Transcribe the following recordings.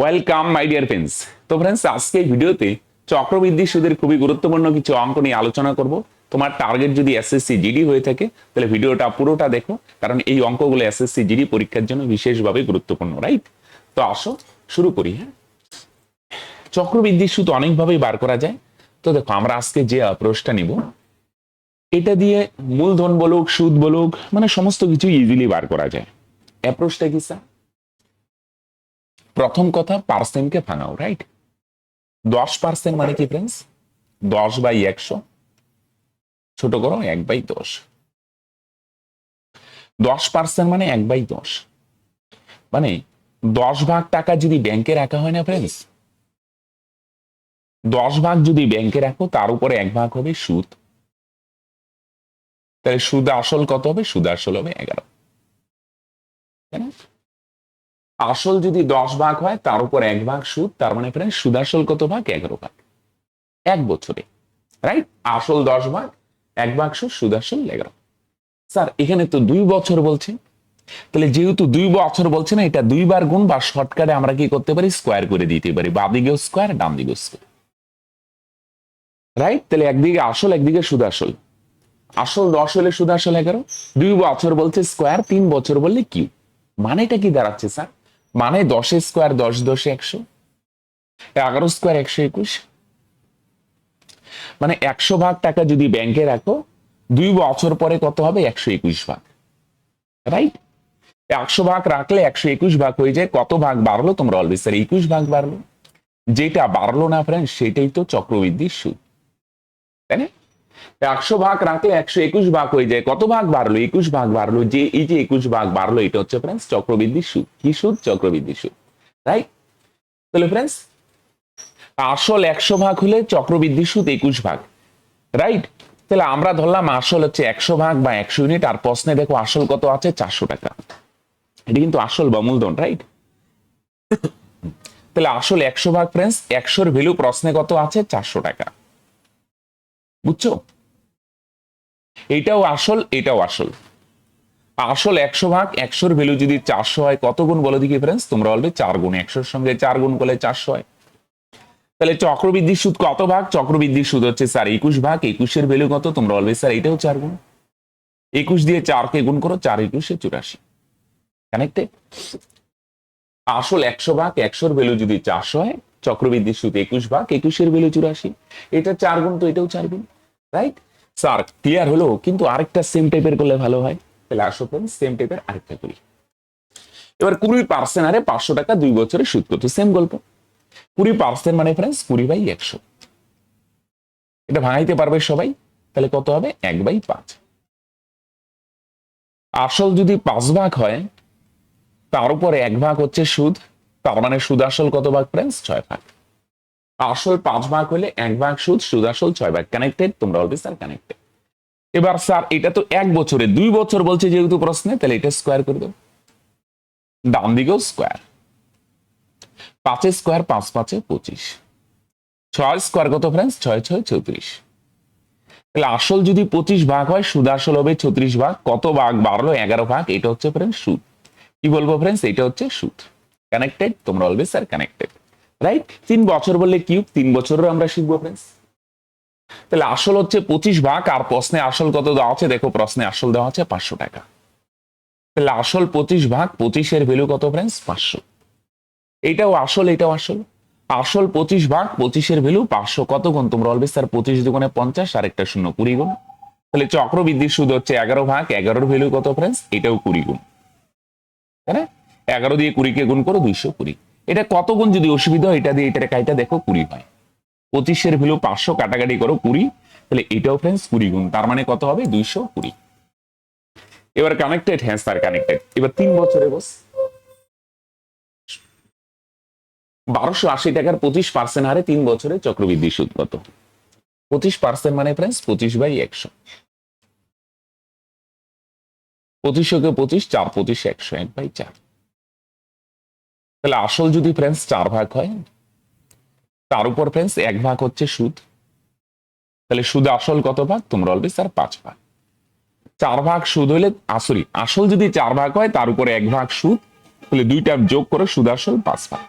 Welcome my dear friends তো friends আজকে ভিডিওতে চক্রবৃদ্ধি সুদের খুবই গুরুত্বপূর্ণ কিছু অঙ্ক নিয়ে আলোচনা করব। তোমার টার্গেট যদি এসএসসি জিডি হয়ে থাকে, তাহলে ভিডিওটা পুরোটা দেখো, কারণ এই অঙ্কগুলো এসএসসি জিডি পরীক্ষার জন্য বিশেষভাবে গুরুত্বপূর্ণ রাইট তো আসো, শুরু করি হ্যাঁ? চক্রবৃদ্ধি সুদ অনেকভাবেই বার করা যায়। তো দেখো, আমরা আজকে যে অ্যাপ্রোচটা নিব, এটা দিয়ে মূলধন বলুক, সুদ বলুক মানে সমস্ত কিছু ইজিলি বার করা যায়। অ্যাপ্রোচটা কি স্যার প্রথম কথা পার্সেন্টকে ভাঙাও রাইট দশ পার্সেন্ট মানে কি ফ্রেন্ডস দশ বাই একশো। ছোট করো, এক বাই দশ। দশ পার্সেন্ট মানে এক বাই দশ। মানে দশ ভাগ টাকা যদি ব্যাংকে রাখা হয় না ফ্রেন্ডস দশ ভাগ যদি ব্যাংকে রাখো, তার উপরে এক ভাগ হবে সুদ। তাহলে সুদ আসল কত হবে? সুদ আসল হবে এগারো। আসল যদি দশ ভাগ হয়, তার উপর এক ভাগ সুদ, তার মানে প্রায় সুদ আসল কত ভাগ? এগারো ভাগ। এক বছরে রাইট আসল দশ ভাগ, এক ভাগ সুদ সুদ আসল এগারো স্যার, এখানে তো দুই বছর বলছে। তাহলে যেহেতু দুই বছর বলছে না, এটা দুইবার গুণ বা শর্টকাটে আমরা কি করতে পারি? স্কোয়ার করে দিতে পারি। বা দিকেও স্কোয়ার, ডান দিকেও স্কোয়ার। রাইট তাহলে একদিকে আসল, একদিকে সুদ আসল আসল দশ হলে সুদ আসল এগারো। দুই বছর বলছে স্কোয়ার, তিন বছর বললে কিউ। মানেটা কি দাঁড়াচ্ছে, স্যার? মানে দশের স্কোয়ার দশ দশে একশো? এগারো স্কোয়ার একশো একুশ? মানে একশো ভাগ টাকা যদি ব্যাংকে রাখো, দুই বছর পরে কত হবে? একশো একুশ ভাগ। রাইট একশো ভাগ রাখলে একশো একুশ ভাগ হয়ে যায়। কত ভাগ বাড়লো? তোমরা অলবেজ স্যার একুশ ভাগ বাড়লো। যেটা বাড়লো না ফ্রেন্ড সেটাই তো চক্রবৃদ্ধির সুদ। তাই না? একশো ভাগ রাখলে একশো একুশ ভাগ হয়ে যায়। কত ভাগ বাড়লো? একুশ ভাগ বাড়লো যে এই যে একুশ ভাগ বাড়লো, এটা হচ্ছে ফ্রেন্ডস চক্রবৃদ্ধি সুদ। কি সুদ? চক্রবৃদ্ধি সুদ রাইট তাহলে ফ্রেন্ডস আসল একশো ভাগ হলে চক্রবৃদ্ধি সুদ একুশ ভাগ রাইট তাহলে আমরা ধরলাম আসল হচ্ছে একশো ভাগ বা একশো ইউনিট আর প্রশ্নে দেখো আসল কত আছে? চারশো টাকা। এটা কিন্তু আসল বা মূলধন রাইট তাহলে আসল একশো ভাগ ফ্রেন্ডস একশোর ভ্যালু প্রশ্নে কত আছে? চারশো টাকা। বুঝছ? এটাও আসল এটাও আসল। আসল একশো ভাগ, একশোর ভ্যালু যদি চারশো হয়, কত গুণ বলো দেখি ফ্রেন্ডস তোমরা বলবে চার গুণ, একশোর সঙ্গে চার গুণ করলে চারশো হয়। তাহলে চক্রবৃদ্ধি সুদ কত ভাগ? চক্রবৃদ্ধি সুদ হচ্ছে স্যার একুশ ভাগ, একুশের ভ্যালু কত? তোমরা বলবে স্যার এটাও চার গুণ। একুশ দিয়ে চারকে গুণ করো, চার একুশে চুরাশি। কানেক্টেড আসল একশো ভাগ, একশোর ভ্যালু যদি চারশো হয় চক্রবৃদ্ধি সুদ একুশ ভাগ, একুশের ভ্যালু চুরাশি। এটা চার গুণ তো এটাও চার গুণ রাইট স্যার ক্লিয়ার হলো, কিন্তু আরেকটা সেম টাইপের করলে ভালো হয়। তাহলে আসো সেম টাইপের আরেকটা করি। এবার কুড়ি পার্সেন্ট আরে পাঁচশো টাকা দুই বছরে সুদ কত সেম গল্প। কুড়ি পার্সেন্ট মানে ফ্রেন্ডস কুড়ি বাই একশো। এটা ভাঙাইতে পারবে সবাই, তাহলে কত হবে? এক বাই পাঁচ। আসল যদি পাঁচ ভাগ হয়, তার উপরে এক ভাগ হচ্ছে সুদ। তার মানে সুদ আসল কত ভাগ ফ্রেন্ডস ছয় ভাগ। আসল পাঁচ ভাগ হলে এক ভাগ সুদ সুদ আসল ছয় ভাগ। কানেক্টেড তোমরা অলবে স্যার কানেক্টেড এবার স্যার এটা তো এক বছরে, দুই বছর বলছে যেহেতু প্রশ্নে, তাহলে এটা স্কোয়ার করে দেবো ডান দিকেও স্কোয়ার পাঁচের স্কোয়ার পাঁচ পাঁচে পঁচিশ। ছয় স্কোয়ার কত ফ্রেন্ডস ছয় ছয়, চৌত্রিশ। তাহলে আসল যদি পঁচিশ ভাগ হয়, সুদ আসল হবে ছত্রিশ ভাগ। কত ভাগ? বাড়লো এগারো ভাগ। এটা হচ্ছে ফ্রেন্ডস সুদ। কি বলব ফ্রেন্ডস এটা হচ্ছে সুদ। কানেক্টেড তোমরা অলওয়েজ স্যার কানেক্টেড রাইট তিন বছর বললে কিউব তিন বছরও আমরা শিখব ফ্রেন্ডস তাহলে আসল হচ্ছে পঁচিশ ভাগ, আর প্রশ্নে আসল কত দেওয়া আছে? দেখো, প্রশ্নে আসল দেওয়া আছে পাঁচশো টাকা। তাহলে আসল পঁচিশ ভাগ, পঁচিশের ভ্যালু কত ফ্রেন্ডস পাঁচশো। এটাও আসল এটাও আসল। আসল পঁচিশ ভাগ, পঁচিশের ভ্যালু পাঁচশো। কত গুণ? তোমরা অলবেজ স্যার পঁচিশ দুগুণে পঞ্চাশ আর একটা শূন্য কুড়ি গুণ। তাহলে চক্রবৃদ্ধির সুদ হচ্ছে এগারো ভাগ, এগারোর ভ্যালু কত ফ্রেন্ডস এটাও কুড়ি গুণ। তাই না? এগারো দিয়ে কুড়িকে গুণ করো দুইশো কুড়ি। এটা কত গুণ যদি অসুবিধা হয়, এটা দিয়ে এটা কাইটা দেখো কুড়ি হয়। পঁচিশের ভ্যালু পাঁচশো কাটাকাটি করো কুড়ি, তাহলে এটাও ফ্রেন্ডস কুড়ি গুণ, তার মানে কত হবে? দুইশো কুড়ি। এবার কানেক্টেড হ্যাঁ স্যার কানেক্টেড এবার তিন বছরে বস। বারোশো আশি টাকার পঁচিশ পার্সেন্ট হারে তিন বছরে চক্রবৃদ্ধি সুদ কত? পঁচিশ পার্সেন্ট মানে ফ্রেন্ডস পঁচিশ বাই একশো। পঁচিশশোকে পঁচিশ, চার পঁচিশ একশো, এক বাই চার। তাহলে আসল যদি ফ্রেন্ডস চার ভাগ হয়, তার উপর ফ্রেন্ডস এক ভাগ হচ্ছে সুদ। তাহলে সুদ আসল কত ভাগ? তোমরা বলবে স্যার পাঁচ ভাগ। চার ভাগ সুদ হলে আসরি আসল যদি চার ভাগ হয়, তার উপরে এক ভাগ সুদ, তাহলে দুইটা যোগ করে সুদ আসল পাঁচ ভাগ।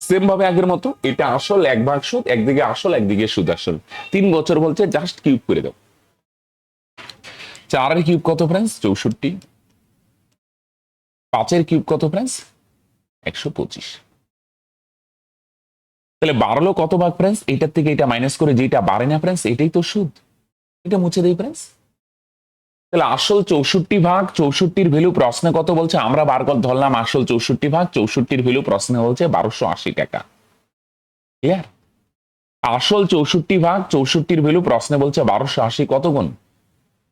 সেম ভাবে আগের মতো, এটা আসল এক ভাগ সুদ, একদিকে আসল, একদিকে সুদ আসল। তিন বছর বলছে জাস্ট কিউব করে দাও। চারের কিউব কত ফ্রেন্ডস চৌষট্টি। পাঁচের কিউব কত ফ্রেন্ডস একশো পঁচিশ। তাহলে বাড়লো কত ভাগ ফ্রেন্ডস এটার থেকে এটা মাইনাস করে যেটা বাড়ে না ফ্রেন্ডস এটাই তো সুদ। এটা মুছে দেই ফ্রেন্ডস তাহলে আসল চৌষট্টি ভাগ, চৌষট্টির ভ্যালু প্রশ্নে কত বলছে? আমরা বার করে ধরলাম আসল চৌষট্টি ভাগ, চৌষট্টির ভ্যালু প্রশ্নে বলছে বারোশো আশি টাকা। ক্লিয়ার আসল চৌষট্টি ভাগ, চৌষট্টির ভ্যালু প্রশ্নে বলছে বারোশো আশি কত গুণ?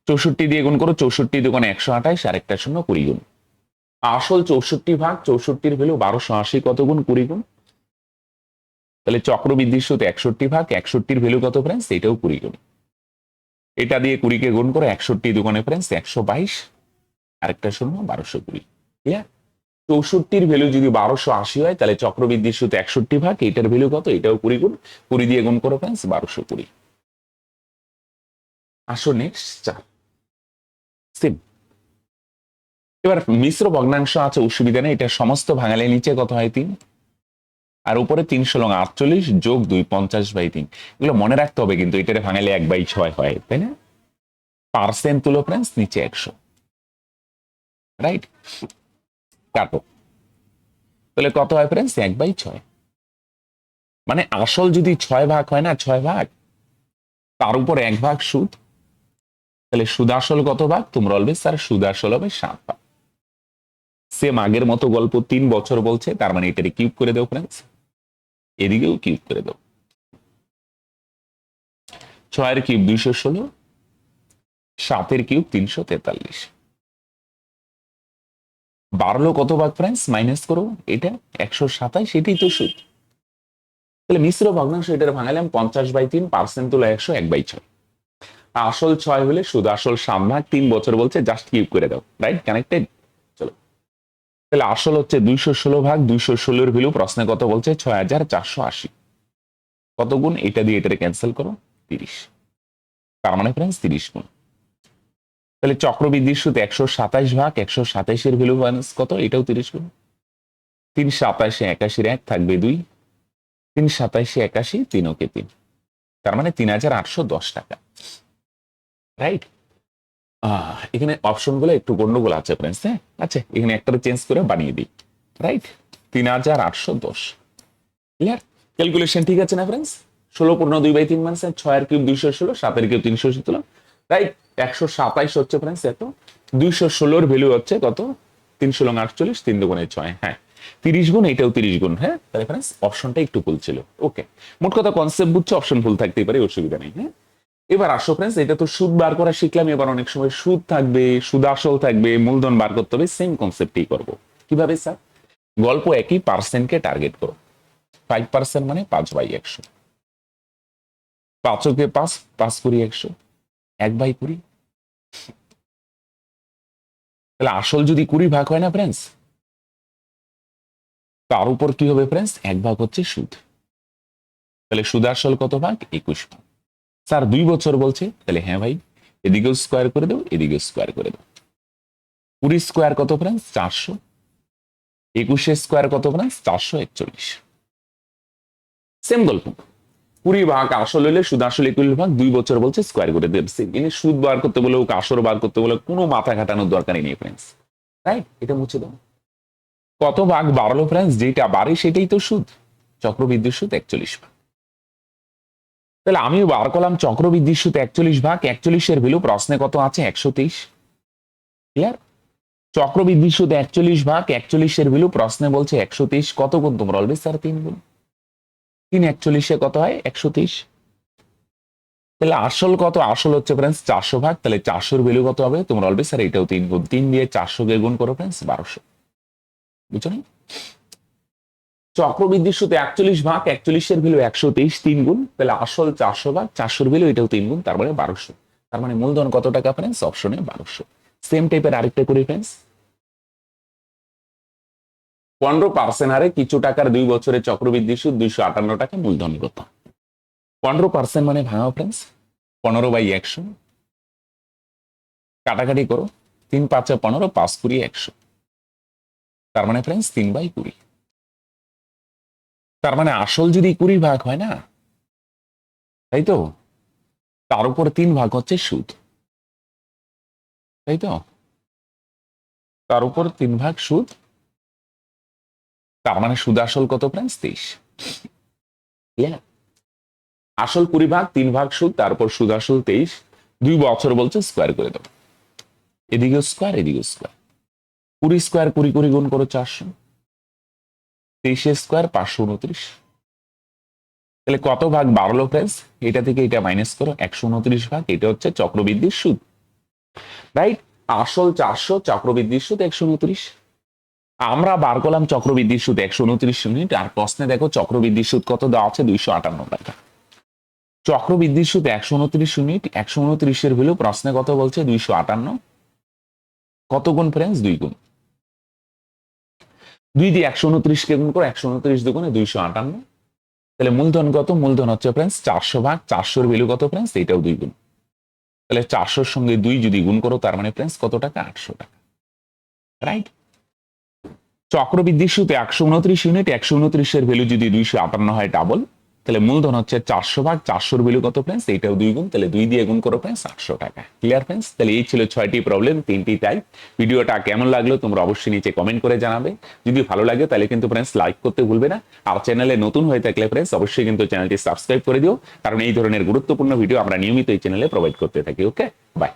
চৌষট্টি দিয়ে গুণ করো, চৌষট্টি দিয়ে গুণ একশো আঠাইশ আর একটা শূন্য কুড়ি গুণ। আসল চৌষট্টি ভাগ, চৌষট্টির ভ্যালু বারোশো আশি কত গুণ? কুড়ি গুণ। তাহলে চক্রবৃদ্ধি সুদ একষট্টি ভাগ, একষট্টির ভ্যালু কত ফ্রেন্ডস এটাও কুড়ি গুণ। এটা দিয়ে কুড়িকে গুণ করে একষট্টি দোকানে ফ্রেন্ডস একশো বাইশ। আরেকটা শূন্য, বারোশো কুড়ি। ক্লিয়ার চৌষট্টির ভ্যালু যদি বারোশো আশি হয়, তাহলে চক্রবৃদ্ধি সুদ একষট্টি ভাগ এটার ভ্যালু কত? এটাও কুড়ি গুণ। কুড়ি দিয়ে গুণ করো ফ্রেন্ডস বারোশো কুড়ি। আসো নেক্সট চার। সিম এবার মিশ্র ভগ্নাংশ আছে, অসুবিধা নেই, এটা সমস্ত ভাঙালে নিচে কত হয় তিন? আর উপরে তিনশো লং আটচল্লিশ যোগ দুই পঞ্চাশ বাই তিন। এগুলো মনে রাখতে হবে কিন্তু, এটারে ভাঙালে এক বাই ছয় হয়, তাই না? পার্সেন্ট তুলো ফ্রেন্ডস, নিচে একশো। রাইট? কাটো। তাহলে কত হয় ফ্রেন্ডস? এক বাই ছয়। মানে আসল যদি ছয় ভাগ হয় না, ছয় ভাগ, তার উপর এক ভাগ সুদ। তাহলে সুদ আসল কত ভাগ? তোমরা অলবে স্যার সুদ আসল হবে সাত ভাগ। সেম আগের মতো গল্প তিন বছর বলছে, তার মানে এটারে কিউব করে দেও ফ্রেন্ডস এদিকেও কিউব করে দাও। ছয়ের কিউব দুইশো ষোলো, সাতের কিউব তিনশো তেতাল্লিশ। বাড়লো কত ভাগ ফ্রেন্ডস মাইনাস করো, এটা একশো সাতাইশ এটাই তো সুদ। তাহলে মিশ্র ভগ্নাংশ এটার ভাঙালাম পঞ্চাশ বাই তিন পার্সেন্ট তুলো একশো, এক বাই ছয়। আসল ছয় হলে সুদ, আসল সাত ভাগ তিন বছর বলছে জাস্ট কিউব করে দাও রাইট কানেক্টেড তাহলে আসল হচ্ছে দুইশো ষোলো ভাগ দুইশো ষোলোর ভ্যালু প্রশ্নে কত বলছে? ছয় হাজার চারশো আশি। কত গুণ? এটা দিয়ে এটারে ক্যান্সেল করো, তিরিশ। তার মানে ফ্রেন্ডস তিরিশ গুণ। তাহলে চক্রবৃদ্ধির সুদ একশো সাতাইশ ভাগ, একশো সাতাইশের ভ্যালু মাইনাস কত? এটাও তিরিশ গুণ। তিন সাতাশে একাশির এক থাকবে দুই। তিন সাতাইশে একাশি তিন ওকে তিন। তার মানে তিন হাজার আটশো দশ টাকা। রাইট এখানে অপশনগুলো একটু গন্ডগোল আছে ফ্রেন্ডস হ্যাঁ? আচ্ছা এখানে একটা চেঞ্জ করে বানিয়ে দিই রাইট তিন হাজার আটশো দশ। ক্লিয়ার ক্যালকুলেশন ঠিক আছে না ফ্রেন্ডস ষোলো পূর্ণ দুই বাই তিন মানে ছয়ের কিউব দুইশো ষোলো সাতের কিউব তিনশো সতেরো রাইট একশো সাতাইশ হচ্ছে ফ্রেন্ডস এত। দুইশো ষোলোর ভ্যালু হচ্ছে কত? তিনশো লং আটচল্লিশ, তিন দুগুণে ছয় হ্যাঁ। তিরিশ গুণ, এটাও তিরিশ গুণ হ্যাঁ? তাহলে ফ্রেন্ডস অপশনটা একটু ভুল ছিল। ওকে মোট কথা কনসেপ্ট বুঝছে অপশন ভুল থাকতেই পারে, অসুবিধা নেই হ্যাঁ? এবার আসো ফ্রেন্ডস এটা তো সুদ বার করা শিখলাম, এবার অনেক সময় সুদ থাকবে, সুদ আসল থাকবে, মূলধন বার করতে হবে সেম কনসেপ্টই করব। কীভাবে স্যার গল্প একই পার্সেন্টকে টার্গেট করো। ফাইভ পার্সেন্ট মানে পাঁচ বাই একশো। পাঁচকে পাঁচ পাঁচ কুড়ি একশো। এক বাই কুড়ি। তাহলে আসল যদি কুড়ি ভাগ হয় না ফ্রেন্ডস তার উপর কি হবে ফ্রেন্ডস এক ভাগ হচ্ছে সুদ। তাহলে সুদ আসল কত ভাগ? একুশ ভাগ। স্যার, দুই বছর বলছে। তাহলে হ্যাঁ ভাই এদিকেও স্কোয়ার করে দেবো এদিকেও স্কোয়ার করে দেবো। কুড়ি স্কোয়ার কত ফ্রেন্ডস চারশো। একুশে স্কোয়ার কত ফ্রেন্ডস চারশো একচল্লিশ। সেম গল্প। কুড়ি ভাগ আসল হলে সুদ আসল একুশ ভাগ, দুই বছর বলছে স্কোয়ার করে দেবে। সুদ বার করতে বলে ওকে আসর বার করতে বলে, কোনো মাথা ঘাটানোর দরকারই নেই ফ্রেন্ডস রাইট এটা মুছে দাও কত ভাগ বাড়লো ফ্রেন্ডস যেটা বাড়ে সেটাই তো সুদ। চক্রবৃদ্ধি সুদ একচল্লিশ ভাগ। তাহলে আমি বার করলাম চক্রবৃদ্ধি সুদ একচল্লিশ ভাগ, একচল্লিশের ভ্যালু প্রশ্নে কত আছে? একশো তেইশ ক্লিয়ার চক্রবৃদ্ধি সুদ একচল্লিশ ভাগ, একচল্লিশের ভ্যালু প্রশ্নে বলছে একশো তেইশ কত গুণ তোমরা অলবে স্যার, তিন গুণ। তিন একচল্লিশে কত হয়? একশো তেইশ তাহলে আসল কত? আসল হচ্ছে ফ্রেন্ডস চারশো ভাগ। তাহলে চারশোর ভ্যালু কত হবে? তোমরা অলবে স্যার, এটাও তিন গুণ। তিন দিয়ে চারশো কে গুণ করো ফ্রেন্ডস বারোশো। বুঝছ না? চক্রবৃদ্ধি সুতে একচল্লিশ ভাগ, একচল্লিশের ভ্যালু একশো তেইশ, তিন গুণ। তাহলে আসল চারশো ভাগ, চারশোর ভ্যালু এটাও তিন গুণ, তার মানে বারোশো। তার মানে মূলধন কত টাকা ফ্রেন্ডস অপশনে বারোশো। সেম টাইপের আরেকটা করি ফ্রেন্ডস পনেরো পার্সেন্ট হারে কিছু টাকার দুই বছরে চক্রবৃদ্ধি সুদ দুইশো আটান্ন টাকা মূলধন কত? পনেরো পার্সেন্ট মানে ভাঙা ফ্রেন্ডস পনেরো বাই একশো। কাটাকাটি করো। তিন পাঁচে পনেরো, পাঁচ কুড়ি, একশো। তার মানে ফ্রেন্ডস তিন বাই কুড়ি। তার মানে আসল যদি কুড়ি ভাগ হয় না? তাই তো? তার উপর তিন ভাগ হচ্ছে সুদ। তাই তো? তার উপর তিন ভাগ সুদ? তার মানে সুদ আসল কত ফ্রেন্ডস তেইশ আসল কুড়ি ভাগ, তিন ভাগ সুদ তারপর সুদ আসল তেইশ। দুই বছর বলছে স্কোয়ার করে দেবো। এদিকে স্কোয়ার এদিকে স্কোয়ার কুড়ি স্কোয়ার কুড়ি কুড়ি গুণ করো চারশো। তেইশে স্কোয়ার পাঁচশো উনত্রিশ। তাহলে কত ভাগ বাড়লো ফ্রেন্ডস এটা থেকে এটা মাইনাস করো, একশো উনত্রিশ ভাগ, এটা হচ্ছে চক্রবৃদ্ধির সুদ। রাইট আসল চারশো, চক্রবৃদ্ধির সুদ একশো উনত্রিশ। আমরা বার করলাম চক্রবৃদ্ধির সুদ একশো উনত্রিশ ইউনিট আর প্রশ্নে দেখো চক্রবৃদ্ধির সুদ কত দেওয়া আছে? দুইশো আটান্ন টাকা। চক্রবৃদ্ধির সুদ একশো উনত্রিশ ইউনিট একশো উনত্রিশের ভ্যালু প্রশ্নে কত বলছে? দুইশো আটান্ন। কত গুণ ফ্রেন্ডস দুই গুণ। দুই দিয়ে একশো উনত্রিশকে গুণ করো, একশো উনত্রিশ দুগুণে দুইশো আটান্ন। তাহলে মূলধন কত? মূলধন হচ্ছে ফ্রেন্ডস চারশো ভাগ, চারশোর ভ্যালু কত ফ্রেন্ডস এইটাও দুই গুণ। তাহলে চারশোর সঙ্গে দুই যদি গুণ করো, তার মানে ফ্রেন্ডস কত টাকা? আটশো টাকা। রাইট চক্রবৃদ্ধি সুতে একশো উনত্রিশ ইউনিট একশো উনত্রিশের ভ্যালু যদি দুইশো আটান্ন হয় ডাবল তাহলে মূলধন হচ্ছে চারশো ভাগ, চারশোর ভ্যালু কত ফ্রেন্ডস এইটাও দুই গুণ, তাহলে দুই দিয়ে গুণ করো ফ্রেন্ডস আটশো টাকা। ক্লিয়ার ফ্রেন্ডস তাহলে এই ছিল ছয়টি প্রবলেম তিনটি টাইপ ভিডিওটা কেমন লাগল তোমরা অবশ্যই নিচে কমেন্ট করে জানাবে। যদি ভালো লাগে তাহলে কিন্তু ফ্রেন্ডস লাইক করতে ভুলবে না। আর চ্যানেলে নতুন হয়ে থাকলে ফ্রেন্ডস অবশ্যই কিন্তু চ্যানেলটি সাবস্ক্রাইব করে দিও। কারণ এই ধরনের গুরুত্বপূর্ণ ভিডিও আমরা নিয়মিত এই চ্যানেলে প্রোভাইড করতে থাকি ওকে বাই